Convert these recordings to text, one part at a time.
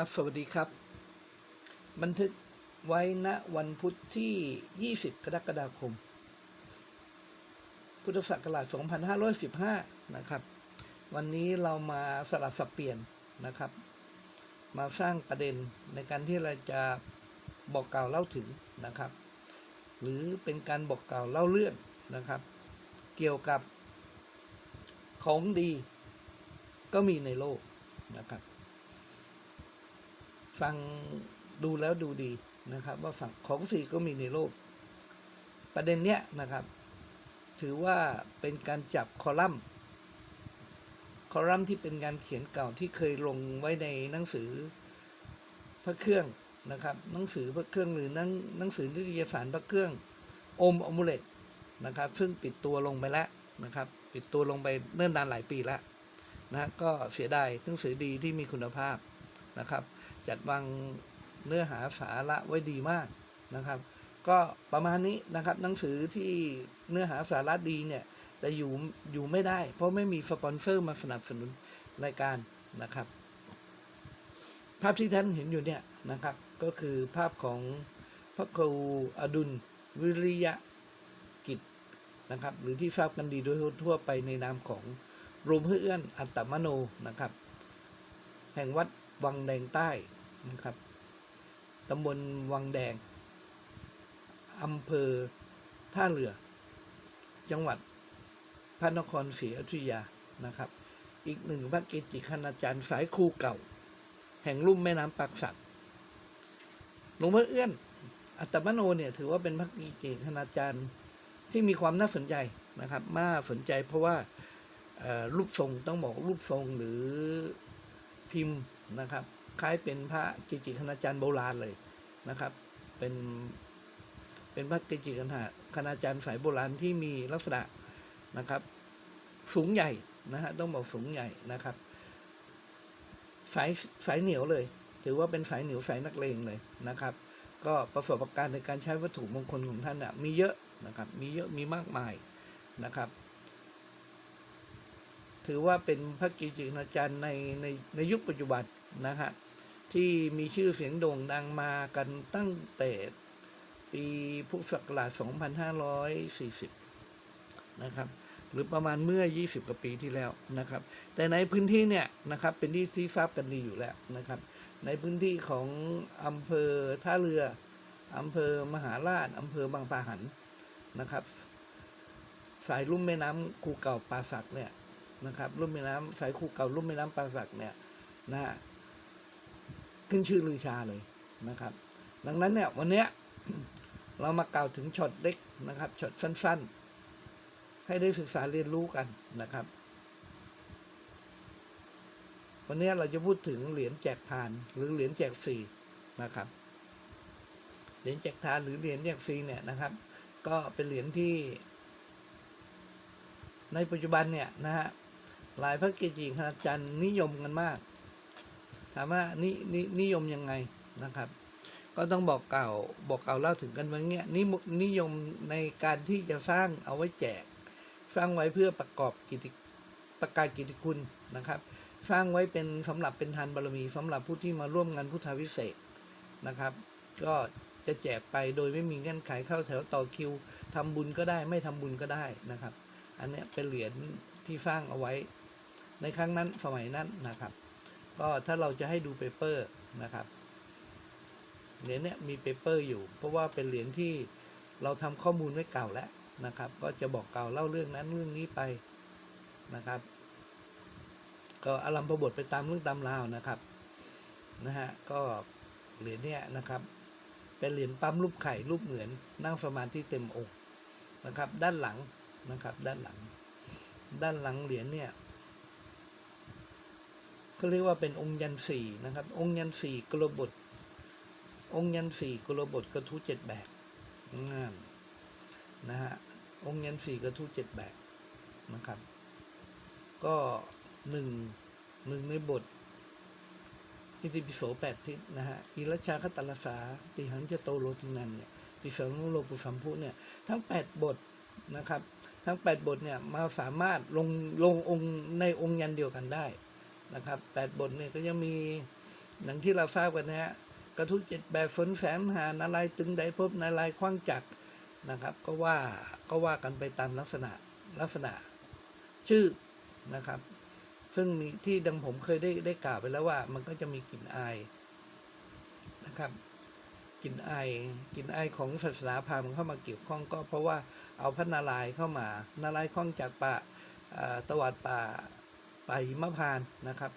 ครับ สวัสดีครับ บันทึกไว้ณวันพุธที่ 20 กรกฎาคม พุทธศักราช 2515 นะครับ วันนี้เรามาสลับสับเปลี่ยนนะครับ มาสร้างประเด็นในการที่เราจะบอกกล่าวเล่าถึงนะครับ หรือเป็นการบอกกล่าวเล่าเรื่องนะครับ เกี่ยวกับของดีก็มีในโลกนะครับ ฟังดูแล้วดูดีนะครับ ว่าฝั่งของสีก็มีในโลก ประเด็นเนี้ยนะครับ ถือว่าเป็นการจับคอลัมน์คอลัมน์ที่เป็นงานเขียนเก่าที่เคยลงไว้ในหนังสือพระเครื่องนะครับหนังสือพระเครื่องหรือหนังหนังสือนิตยสารพระเครื่องอมอมูเลตนะครับ ซึ่งปิดตัวลงไปแล้วนะครับ ปิดตัวลงไปเนิ่นนานหลายปีแล้วนะก็เสียดายหนังสือดีที่มีคุณภาพนะครับ จัดวางเนื้อหาสาระไว้ดีมากนะครับ ก็ประมาณนี้นะครับหนังสือที่เนื้อหาสาระดีเนี่ยแต่อยู่อยู่ไม่ได้ เพราะไม่มีสปอนเซอร์มาสนับสนุนรายการนะครับ ภาพที่ท่านเห็นอยู่เนี่ยนะครับ ก็คือภาพของพระครูอดุลวิริยะกิจนะครับ หรือที่ทราบกันดีโดยทั่วไปในนามของโรมเพื่อเอื้อนอัตตมโนนะครับ แห่งวัดวังแดงใต้ นะครับตำบลวังแดงอำเภอท่าเรือ จังหวัดพระนครศรีอยุธยานะครับ อีกหนึ่งพระเกจิคณาจารย์สายครูเก่า แห่งลุ่มแม่น้ำปากสักหลวงพ่อเอื้อน อัตมโนเนี่ยถือว่าเป็นพระเกจิคณาจารย์ที่มีความน่าสนใจนะครับมากสนใจเพราะว่ารูปทรงต้องบอกรูปทรงหรือพิมพ์นะครับ คล้ายเป็นพระเกจิคณาจารย์โบราณเลยนะครับ เป็นเป็นพระเกจิคณาคณาจารย์สายโบราณที่มีลักษณะนะครับ สูงใหญ่นะฮะต้องบอกสูงใหญ่นะครับ สายสายเหนียวเลย ถือว่าเป็นสายเหนียวสายนักเลงเลยนะครับ ก็ประสบการณ์ในการใช้วัตถุมงคลของท่านน่ะมีเยอะนะครับ มีเยอะมีมากมายนะครับถือว่าเป็นพระกิจิอาจารย์ในในในยุคปัจจุบันนะฮะ ที่มีชื่อเสียงโด่งดังมากันตั้งแต่ปีพุทธศักราช 2540 นะครับ หรือประมาณเมื่อ 20 กว่าปีที่แล้วนะครับ แต่ในพื้นที่เนี่ยนะครับเป็นที่ที่ทราบกันดีอยู่แล้วนะครับ ในพื้นที่ของอำเภอท่าเรืออำเภอมหาราชอำเภอบางปะหันนะครับ สายลุ่มแม่น้ำคูเก่าป่าสักเนี่ยนะครับ ลุ่มแม่น้ำสายคูเก่าลุ่มแม่น้ำป่าสักเนี่ยนะฮะ ขึ้นชื่อลือชาเลยนะครับ ดังนั้นเนี่ยวันเนี้ยเรามากล่าวถึงช็อตเล็กนะครับช็อตสั้น ๆ ให้ได้ศึกษาเรียนรู้กันนะครับ วันนี้เราจะพูดถึงเหรียญแจกทานหรือเหรียญแจกฟรีนะครับ เหรียญแจกทานหรือเหรียญแจกฟรีเนี่ยนะครับ ก็เป็นเหรียญที่ ในปัจจุบันเนี่ยนะฮะหลายพระเกจิคณาจารย์นิยมกันมาก ถามว่านินนิยมยังไงนะครับ ก็ต้องบอกเก่าบอกเก่าเล่าถึงกันว่าเงี้ยนินิยมในการที่จะสร้างเอาไว้แจก สร้างไว้เพื่อประกอบกิจประกาศกิจคุณนะครับ สร้างไว้เป็นสำหรับเป็นทานบารมีสำหรับผู้ที่มาร่วมงานพุทธวิเศษนะครับ ก็จะแจกไปโดยไม่มีเงื่อนไขเข้าแถวต่อคิวทำบุญก็ได้ไม่ทำบุญก็ได้นะครับ อันเนี้ยเป็นเหรียญที่สร้างเอาไว้ในครั้งนั้นสมัยนั้นนะครับ ก็ถ้าเราจะให้ดูเปเปอร์นะครับเหรียญเนี้ยมีเปเปอร์อยู่ เพราะว่าเป็นเหรียญที่เราทำข้อมูลไว้เก่าแล้วนะครับ ก็จะบอกเก่าเล่าเรื่องนั้นเรื่องนี้ไปนะครับ ก็อลัมพบทไปตามเรื่องตามราวนะครับนะฮะก็เหรียญเนี้ยนะครับ เป็นเหรียญปั๊มรูปไข่รูปเหมือนนั่งสมาธิเต็มองค์นะครับ ด้านหลังนะครับ ด้านหลัง ด้านหลังเหรียญเนี่ย เขาเรียกว่าเป็นองค์ยันสี่นะครับ องค์ยันสี่กลบท องค์ยันสี่กลบทกระทู้เจ็ดแบบงานนะฮะองค์ยันสี่กระทู้เจ็ดแบบนะครับ ก็หนึ่งหนึ่งในบทอิติปิโสแปดทิศนะฮะอิรัชาคตลสาติหังจะโตโลตินันเนี่ยติสนุโลปุสัมพุเนี่ยทั้งแปดบทนะครับ ทั้งแปดบทเนี่ยมาสามารถลงลงองค์ในองค์ยันเดียวกันได้ นะครับแปดบทเนี่ยก็ยังมีอย่างที่เราทราบกันนะฮะกระทุกเจ็ดแบบฝนแสนหานาลายตึงไดพบนาลายคว้างจักนะครับ ก็ว่าก็ว่ากันไปตามลักษณะลักษณะชื่อนะครับ ซึ่งมีที่ดังผมเคยได้ได้กล่าวไปแล้วว่า มันก็จะมีกลิ่นอายนะครับกลิ่นอายกลิ่นอายของศาสนาพราหมณ์เข้ามาเกี่ยวข้องก็เพราะว่าเอาพระนารายณ์เข้ามา นารายณ์คล้องจากป่าตวัดป่า ป่าหิมพานต์นะครับ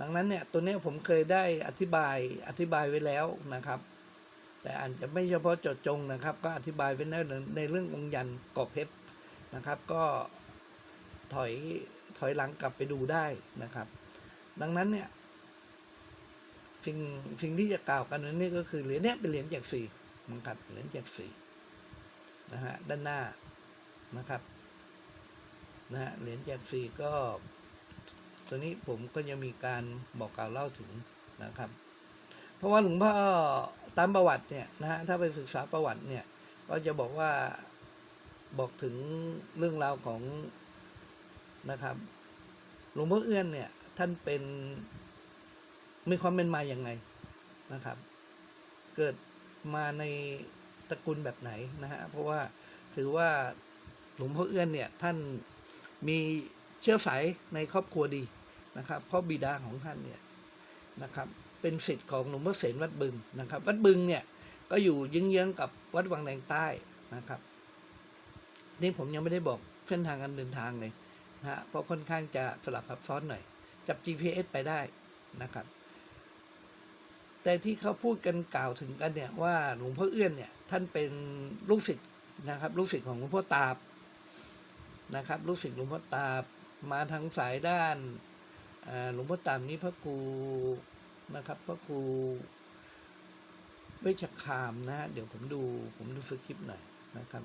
ดังนั้นเนี่ยตัวเนี้ยผมเคยได้อธิบายอธิบายไว้แล้วนะครับ แต่อาจจะไม่เฉพาะเจาะจงนะครับ ก็อธิบายไว้ในในเรื่ององค์ยันกอบเพชรนะครับ ก็ถอยถอยหลังกลับไปดูได้นะครับ ดังนั้นเนี่ยสิ่งสิ่งที่จะกล่าวกันวันนี้ก็คือเหรียญเนี้ยเป็นเหรียญแจกฟรีนะครับเหรียญแจกฟรีนะฮะด้านหน้านะครับนะฮะเหรียญแจกฟรีก็ ตัวนี้ผมก็จะมีการบอกกล่าวเล่าถึงนะครับ เพราะว่าหลวงพ่อตามประวัติเนี่ยนะฮะถ้าไปศึกษาประวัติเนี่ยก็จะบอกว่าบอกถึงเรื่องราวของนะครับหลวงพ่อเอื้อนเนี่ยท่านเป็นมีความเป็นมาอย่างไงนะครับ เกิดมาในตระกูลแบบไหนนะฮะเพราะว่าถือว่าหลวงพ่อเอื้อนเนี่ยท่านมีเชื้อสายในครอบครัวดี นะครับเพราะบิดาของท่านเนี่ยนะครับเป็นสิทธิ์ของหลวงพ่อเสนวัดบึงนะครับ วัดบึงเนี่ยก็อยู่เยื้องๆกับวัดวังแดงใต้นะครับ นี่ผมยังไม่ได้บอกเส้นทางการเดินทางเลยนะฮะเพราะค่อนข้างจะสลับซับซ้อนหน่อย จับ GPS ไปได้นะครับ แต่ที่เขาพูดกันกล่าวถึงกันเนี่ยว่าหลวงพ่อเอื้อนเนี่ยท่านเป็นลูกศิษย์นะครับ ลูกศิษย์ของหลวงพ่อตาบนะครับ ลูกศิษย์หลวงพ่อตาบมาทางสายด้าน หลวงพ่อตามนี้พระครูนะครับพระครูเวชคามนะฮะเดี๋ยวผมดูผมดูสคริปต์หน่อยนะครับ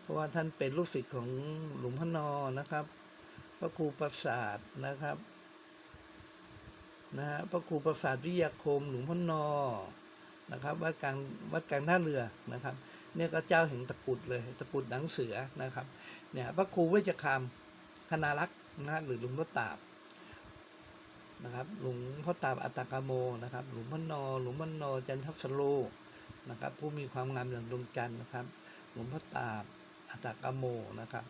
เพราะว่าท่านเป็นลูกศิษย์ของหลวงพ่อนอนะครับ พระครูประสาทนะครับนะฮะพระครูประสาทวิทยาคมหลวงพ่อนอนะครับวัดกลางวัดกลางท่าเรือนะครับ เนี่ยก็เจ้าแห่งตะกุดเลยตะกุดหนังเสือนะครับเนี่ยพระครูเวชคามคณารักษ์นะฮะหรือหลวงพ่อตาบ นะครับ หลวงพ่อตาบอัตตากาโมนะครับ หลวงพ่อนอ หลวงพ่อนอจันทสโลนะครับ ผู้มีความงามอย่างดวงจันทร์นะครับ หลวงพ่อตาบอัตตากาโมนะครับ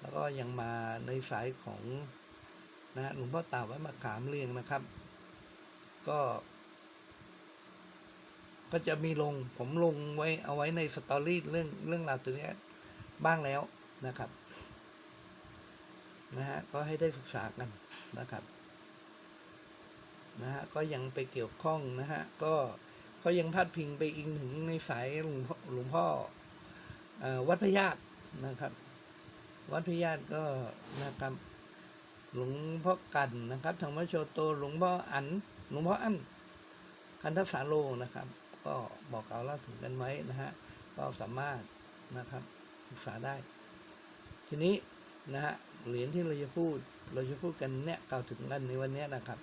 แล้วก็ยังมาในสายของนะฮะหลวงพ่อตาวัดมะขามเรียงนะครับ ก็ ก็จะมีลงผมลงไว้เอาไว้ในสตอรี่เรื่องเรื่องราวตัวนี้บ้างแล้วนะครับนะฮะก็ให้ได้ศึกษากันนะครับ นะฮะก็ยังไปเกี่ยวข้องนะฮะก็เขายังพาดพิงไปอีกถึงในสายหลวงพ่อหลวงพ่อ,อวัดพญาตินะครับ วัดพญาติก็นะครับหลวงพ่อกันนะครับธรรมโชโตหลวงพ่ออันหลวงพ่ออั้นคันทสาโลนะครับ ก็บอกเอาเล่าถึงกันไว้นะฮะก็สามารถนะครับศึกษาได้ ทีนี้นะฮะเหรียญที่เราจะพูดเราจะพูดกันเนี่ยกล่าวถึงกันในวันนี้นะครับ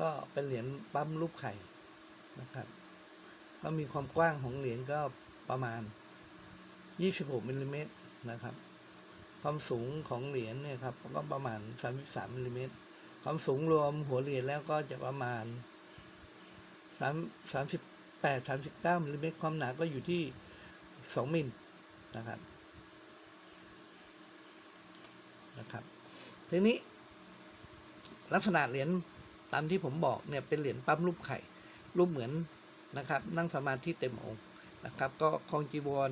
ก็เป็นเหรียญปั๊มรูปไข่นะครับ ก็มีความกว้างของเหรียญก็ประมาณ 26มิลลิเมตรนะครับ ความสูงของเหรียญเนี่ยครับก็ประมาณ 33มิลลิเมตรความสูงรวมหัวเหรียญแล้วก็จะประมาณ3 38 39มิลลิเมตรความหนาก็อยู่ที่ 2มิลนะครับนะครับทีนี้ลักษณะเหรียญ ตามที่ผมบอกเนี่ยเป็นเหรียญปั๊มรูปไข่ รูปเหมือนนะครับ นั่งสมาธิเต็มองค์นะครับ ก็คลองจีวร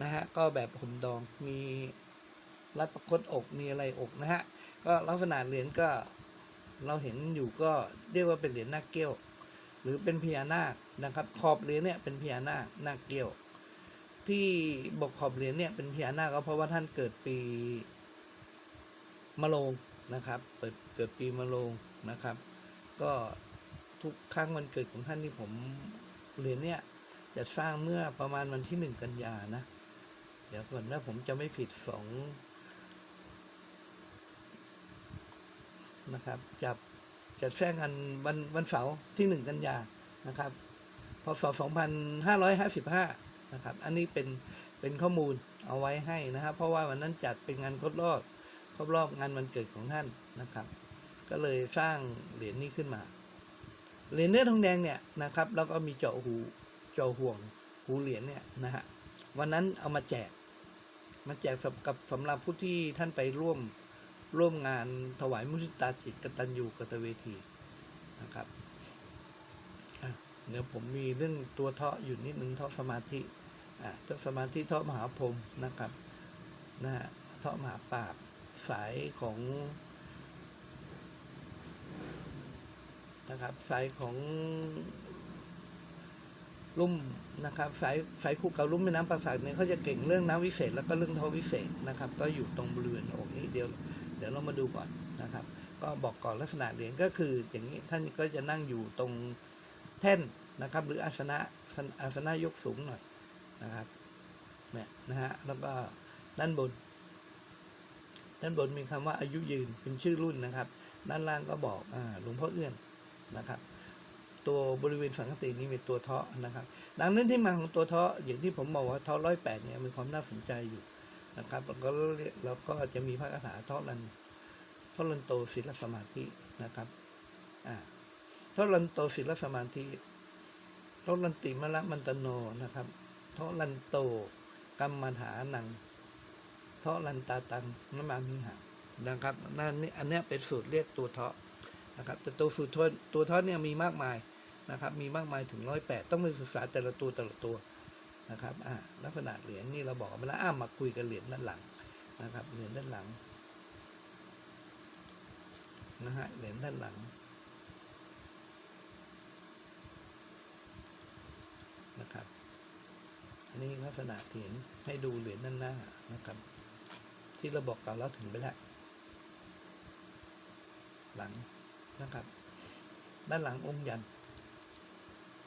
นะฮะก็แบบห่มดองมีรัดประคตอกมีอะไรอกนะฮะก็ลักษณะเหรียญก็เราเห็นอยู่ก็เรียกว่าเป็นเหรียญนาคเกี้ยว หรือเป็นพญานาคนะครับ ขอบเหรียญเนี่ยเป็นพญานาคนาคเกี้ยว ที่บอกขอบเหรียญเนี่ยเป็นพญานาคก็เพราะว่าท่านเกิดปีมะโรงนะครับเปิดเกิดปีมะโรงนะครับ ก็ทุกครั้งวันเกิดของท่านที่ผมเหรียญเนี่ยจะสร้างเมื่อประมาณวันที่หนึ่งกันยานะ เดี๋ยวก่อนนะผมจะไม่ผิดสองนะครับจะจะแจ้งกันวันวันเสาร์ที่หนึ่งกันยานะครับพศสองพันห้าร้อยห้าสิบห้านะครับ อันนี้เป็นเป็นข้อมูลเอาไว้ให้นะครับ เพราะว่าวันนั้นจัดเป็นงานครบรอบครบรอบงานวันเกิดของท่านนะครับ ก็เลยสร้างเหรียญนี้ขึ้นมา เหรียญเนื้อทองแดงเนี่ยนะครับ แล้วก็มีเจาะหูเจาะห่วงหูเหรียญเนี่ยนะฮะ วันนั้นเอามาแจก มาแจกสำกับสำหรับผู้ที่ท่านไปร่วมร่วมงานถวายมุทิตาจิตกตัญญูกตเวทีนะครับเดี๋ยวผมมีเรื่องตัวเทาะอยู่นิดนึงเทาะสมาธิอะเทาะสมาธิเทาะมหาพรหมนะครับนะฮะเทาะมหาปราบสายของ นะครับสายของลุ่มนะครับสายสายคู่กับลุ่มแม่น้ำประสาทเนี่ยเขาจะเก่งเรื่องน้ำวิเศษ แล้วก็เรื่องท่อวิเศษนะครับ ก็อยู่ตรงบริเวณองค์นี้เดี๋ยวเดี๋ยวเรามาดูก่อนนะครับ ก็บอกก่อนลักษณะเหรียญก็คือ อย่างนี้ท่านก็จะนั่งอยู่ตรงแท่นนะครับ หรืออาสนะอาสนะยกสูงหน่อยนะครับเนี่ยนะฮะแล้วก็ด้านบน ด้านบนมีคำว่าอายุยืนเป็นชื่อรุ่นนะครับ ด้านล่างก็บอกอ่าหลวงพ่อเอื้อน นะครับตัวบริเวณสังกตินี้เป็นตัวเทาะนะครับ ดังนั้นที่มาของตัวเทาะอย่างที่ผมบอกว่าเทาะร้อยแปดเนี่ยมีความน่าสนใจอยู่นะครับแล้วก็เรียกแล้วก็จะมีพระคาถาเทาะลันเทาะลันโตศิลสมาธินะครับอ่าเทาะลันโตศิลสมาธิเทาะลันติมละมันตโนนะครับเทาะลันโตกรรมฐานังเทาะลันตาตังนมามิหังนะครับนั่นนี่อันนี้เป็นสูตรเรียกตัวเทาะ นะครับแต่ตัวสูตรตัวตัวเทาะเนี่ยมีมากมายนะครับ มีมากมายถึงร้อยแปดต้องไปศึกษาแต่ละตัวแต่ละตัวนะครับอ่าลักษณะเหรียญนี่เราบอกกันไปแล้วอ้ามาคุยกันเหรียญด้านหลังนะครับเหรียญด้านหลังนะฮะเหรียญด้านหลังนะครับอันนี้ลักษณะเหรียญให้ดูเหรียญด้านหน้านะครับ ที่เราบอกกันแล้วถึงไปแล้วหลัง นะครับ ด้านหลังองค์ยัน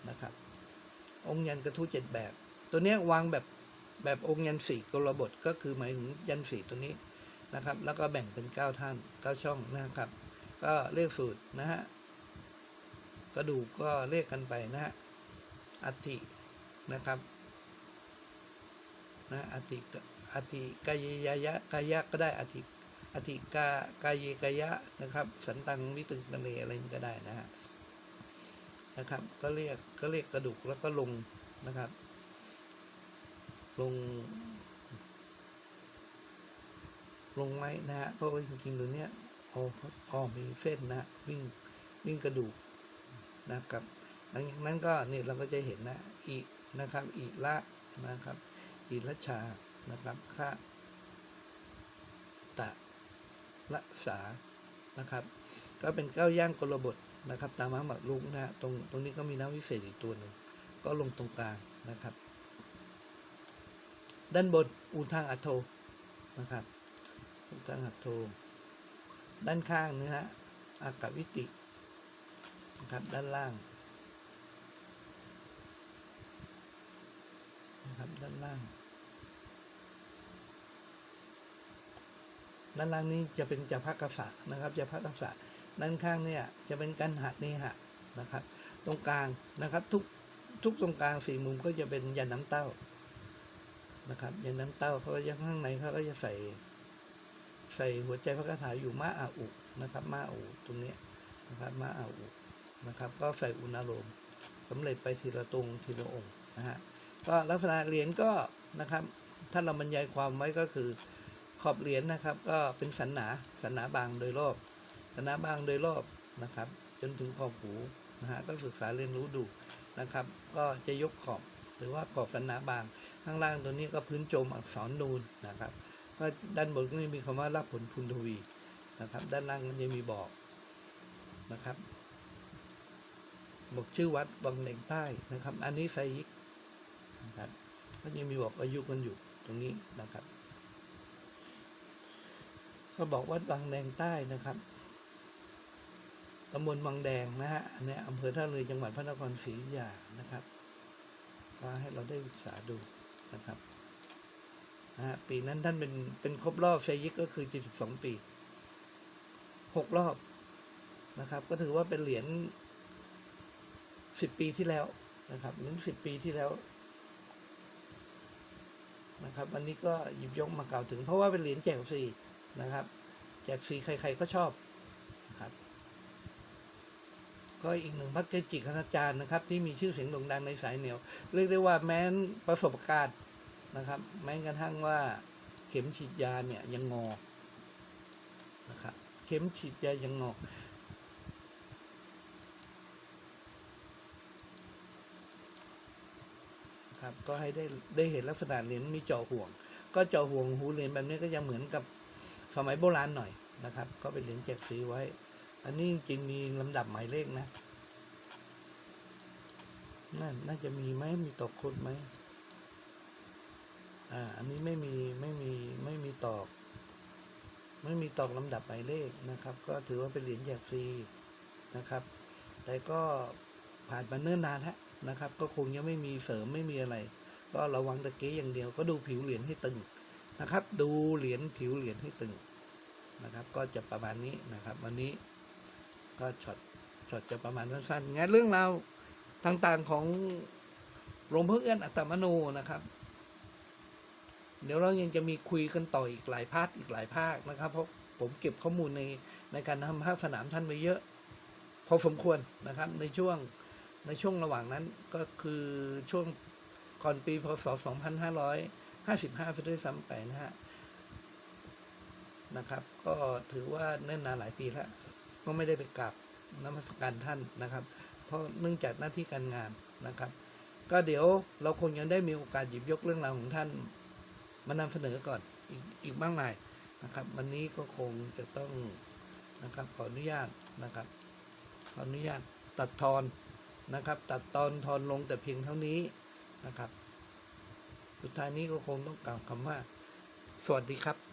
นะครับ องค์ยันกระทู้เจ็ดแบบ ตัวนี้วางแบบแบบองค์ยันสี่กลบทก็คือหมายถึงยันสี่ตัวนี้นะครับ แล้วก็แบ่งเป็นเก้าท่านเก้าช่องนะครับ ก็เลขสูตรนะฮะกระดูกก็เลขกันไปนะฮะอัฐินะครับนะอัฐิอัฐิกายยายะกายะก็ได้อัฐิ อธิกากายเยกยะนะครับ สันตังวิตึงกันเลอะไรนี่ก็ได้นะฮะนะครับ ก็เรียกก็เรียกกระดูกแล้วก็ลงนะครับ ลง ลงไว้นะฮะเพราะว่าจริงๆตัวเนี้ยอ๋ออ๋อมีเส้นนะฮะวิ่งวิ่งกระดูกนะครับหลังจากนั้นก็นี่เราก็จะเห็นนะอีนะครับอีละนะครับ อีละชานะครับค่าตะ รักษานะครับ ก็เป็นก้าวย่างกลบทนะครับตามมาหมักลุกนะฮะตรงตรงนี้ก็มีน้ำวิเศษอีกตัวหนึ่งก็ลงตรงกลางนะครับ ด้านบนอูทางอัตโทนะครับอูทางอัตโทด้านข้างนะฮะอากาวิตินะครับด้านล่างนะครับด้านล่าง ด้านล่างนี้จะเป็นจะพักกษะนะครับจะพักกษะด้านข้างเนี่ยจะเป็นกันหัดเนหะนะครับ ตรงกลางนะครับทุกทุกตรงกลางสี่มุมก็จะเป็นยันน้ำเต้านะครับยันน้ำเต้าเขาก็จะข้างในเขาก็จะใส่ ใส่หัวใจพระคาถาอยู่มาอาอุนะครับมาอาอุตรงนี้นะครับมาอาอุนะครับ ก็ใส่อุณาโลมสำเร็จไปทีละตรงทีละองค์นะฮะก็ลักษณะเหรียญก็นะครับ ถ้าเราบรรยายความไว้ก็คือ ขอบเหรียญนะครับ ก็เป็นสันหนาสันหนาบางโดยรอบสันหนาบางโดยรอบนะครับ จนถึงขอบหูนะฮะก็ศึกษาเรียนรู้ดูนะครับ ก็จะยกขอบหรือว่าขอบสันหนาบาง ข้างล่างตัวนี้ก็พื้นโจมอักษรนูนนะครับก็ด้านบนก็จะมีคำว่ารับผลพุนทวีนะครับ ด้านล่างก็จะมีบอกนะครับบอกชื่อวัดบางเหล่งใต้นะครับ อันนี้ไซยิกนะครับก็ยังมีบอกอายุกันอยู่ตรงนี้นะครับ เขาบอกวัดบางแดงใต้นะครับตำบลบางแดงนะฮะอันเนี้ยอำเภอท่าเรือจังหวัดพระนครศรีอยุธยานะครับก็ให้เราได้ศึกษาดูนะครับนะฮะปีนั้นท่านเป็นเป็นครบรอบชัยยิกก็คือ 72 ปีหกรอบนะครับ ก็ถือว่าเป็นเหรียญ10ปีที่แล้วนะครับเหรียญ10ปีที่แล้วนะครับ วันนี้ก็หยิบยกมากล่าวถึงเพราะว่าเป็นเหรียญแจกฟรี นะครับแจกฟรีใครๆก็ชอบนะครับก็อีกหนึ่งพระเกจิคณาจารย์นะครับ ที่มีชื่อเสียงโด่งดังในสายเหนียว เรียกได้ว่าแม้นประสบการณ์นะครับ แม้กระทั่งว่าเข็มฉีดยาเนี่ยยังงอนะครับเข็มฉีดยายังงอครับก็ให้ได้ได้เห็นลักษณะเหรียญมีเจาะห่วง ก็เจาะห่วงหูเหรียญแบบนี้ก็ยังเหมือนกับ สมัยโบราณหน่อยนะครับ ก็เป็นเหรียญแจกสีไว้ อันนี้จริงมีลำดับหมายเลขนะน่าน่าจะมีไหมมีตอกคดไหมอ่า อันนี้ไม่มีไม่มีไม่มีตอก ไม่มีตอกลำดับหมายเลขนะครับ ก็ถือว่าเป็นเหรียญแจกฟรีนะครับ แต่ก็ผ่านมาเนิ่นนานแล้วนะครับ ก็คงยังไม่มีเสริมไม่มีอะไร ก็ระวังตะเกียอย่างเดียว ก็ดูผิวเหรียญให้ตึง นะครับ ดูเหรียญผิวเหรียญให้ตึงนะครับ ก็จะประมาณนี้นะครับ วันนี้ก็ช็อตช็อตจะประมาณสั้นๆงั้นเรื่องราวต่างๆของหลวงพ่อเอื้อนอัตมโนนะครับ เดี๋ยวเรายังจะมีคุยกันต่ออีกหลายภาคอีกหลายภาคนะครับ เพราะผมเก็บข้อมูลในในการทำภาคสนามท่านไว้เยอะ พอสมควรนะครับ ในช่วงในช่วงระหว่างนั้นก็คือช่วงก่อนปีพศ 2555ไปด้วยซ้ำไปนะฮะนะครับ ก็ถือว่าเนิ่นนานหลายปีแล้วก็ไม่ได้ไปกราบนมัสการท่านนะครับ เพราะเนื่องจากหน้าที่การงานนะครับ ก็เดี๋ยวเราคงยังได้มีโอกาสหยิบยกเรื่องราวของท่าน มานำเสนอก่อนอีกอีกมากมายนะครับ วันนี้ก็คงจะต้องนะครับขออนุญาตนะครับขออนุญาตตัดทอนนะครับ ตัดตอนทอนลงแต่เพียงเท่านี้นะครับ สุดท้ายนี้ก็คงต้องกล่าวคำว่า สวัสดีครับ